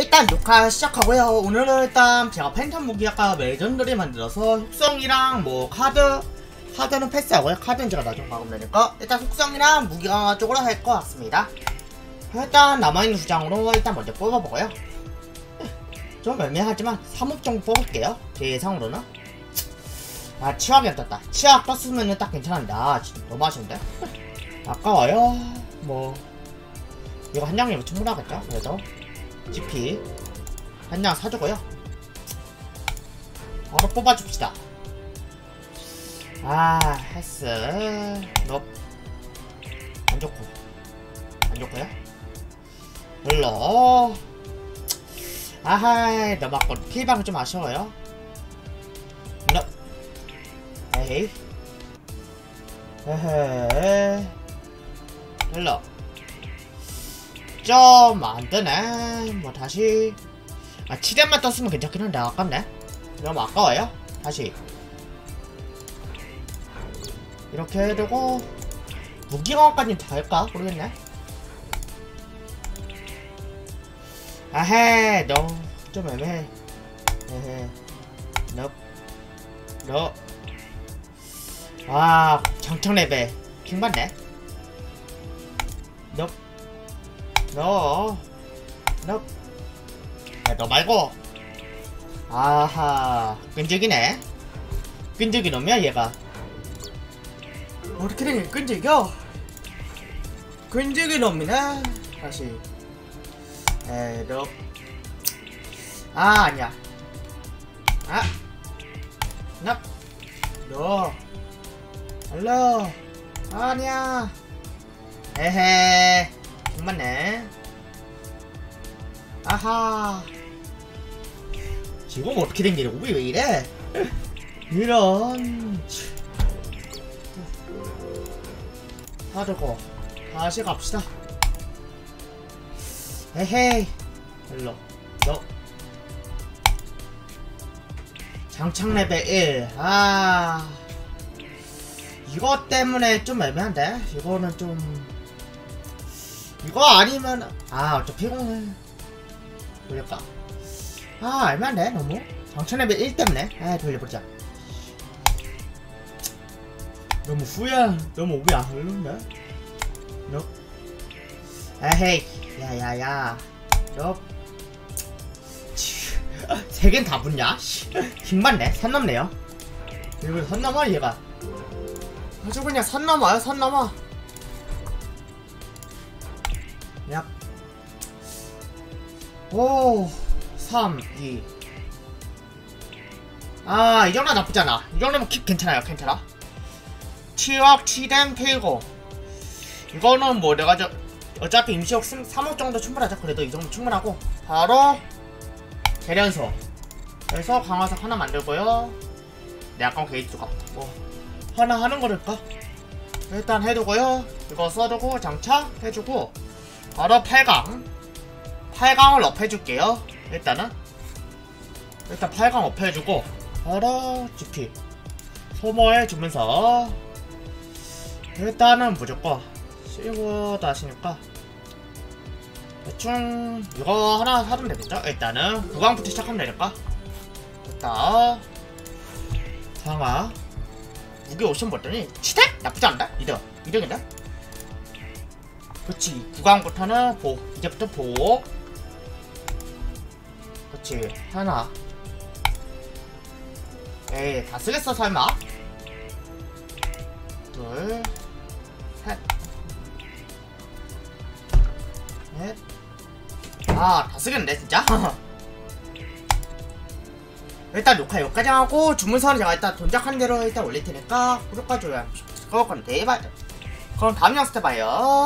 일단 녹화 시작하고요. 오늘은 일단 제가 팬텀 무기 아까 레전드리 만들어서 속성이랑 뭐 카드 카드는 패스하고요. 카드는 제가 나중에 박으면 되니까 일단 속성이랑 무기 강화 쪽으로 할 것 같습니다. 일단 남아있는 두 장으로 일단 먼저 뽑아보고요. 좀 애매하지만 3업 정도 뽑을게요. 제 예상으로는. 아 치약이 안 떴다. 치약 떴으면 딱 괜찮은데 아 너무 아쉬운데? 아까워요. 뭐 이거 한 장이면 충분하겠죠? 그래도 GP 한장 사주고요. 바로 뽑아줍시다. 아 헬스 넙. 안 좋고 안 좋고요. 별로 아하이 너 맞고 필방 좀 아쉬워요. 넙. 에이 에헤 별로 좀 안되네. 뭐 다시. 아 7연만 떴으면 괜찮긴 한데 아깝네. 너무 아까워요. 다시. 이렇게 해두고 무기강화까지 될까? 모르겠네. 아헤 너좀 애매해. 에헤 너 너. 아 장창 레벨. 킹받네. 너 너, 너, 야, 너 말고. 아하, 끈적이네. 끈적이 놈이야, 얘가. 어떻게 된 끈적여? 끈적이 놈이네. 다시. 에이, 너. 아, 아니야. 아, 너, 너. 알로. 아니야. 에헤. 정말네. 아하. 지금 어떻게 된 게라고 왜 이래? 이런. 하려고 다시 갑시다. 에헤이. 일로. 너. 장착 레벨 1 아. 이거 때문에 좀 애매한데? 이거는 좀 이거 아니면 아 어차피 이거는 돌릴까 아 알만해 너무. 장천레벨 1 때문에. 아 돌려보자. 너무 후야 너무 오비 안 흐르는데 너 에헤이 야야야. 너세 개는 다 붙냐? 힘받네 산 넘네요. 이거 산 넘어 얘가. 아주 그냥 산 넘어요 산 넘어 약. 오, 3, 2. 아, 이 정도 나쁘잖아. 이 정도면 킥 괜찮아요, 괜찮아. 치약, 치댐, 페이고. 이거는 뭐 내가 저, 어차피 임시역 3억 정도 충분하죠. 그래도 이 정도 충분하고. 바로, 계련소. 그래서 강화석 하나 만들고요. 내 아까운 게이트가. 뭐, 하나 하는 거를까? 일단 해두고요. 이거 써두고 장착해주고. 바로 8강. 8강을 업해줄게요. 일단은. 일단 8강 업해주고 바로 GP 소모해주면서. 일단은 무조건 실버도 하시니까. 대충 이거 하나 사면 되겠죠? 일단은 구강부터 시작하면 되니까. 일단 상하. 무게 오션 봤더니 치택? 나쁘지 않다? 2등 2등인데? 그렇지 구강부터는 보 이제부터 보. 그렇지 하나. 에이 다 쓰겠어 설마? 둘셋넷아다 쓰겠는데 진짜? 일단 녹화 여기까지 하고 주문서는 제가 일단 돈작한 대로 일단 올릴 테니까 구독과 좋아요 그거 건데 봐요. 그럼 다음 영상 때 봐요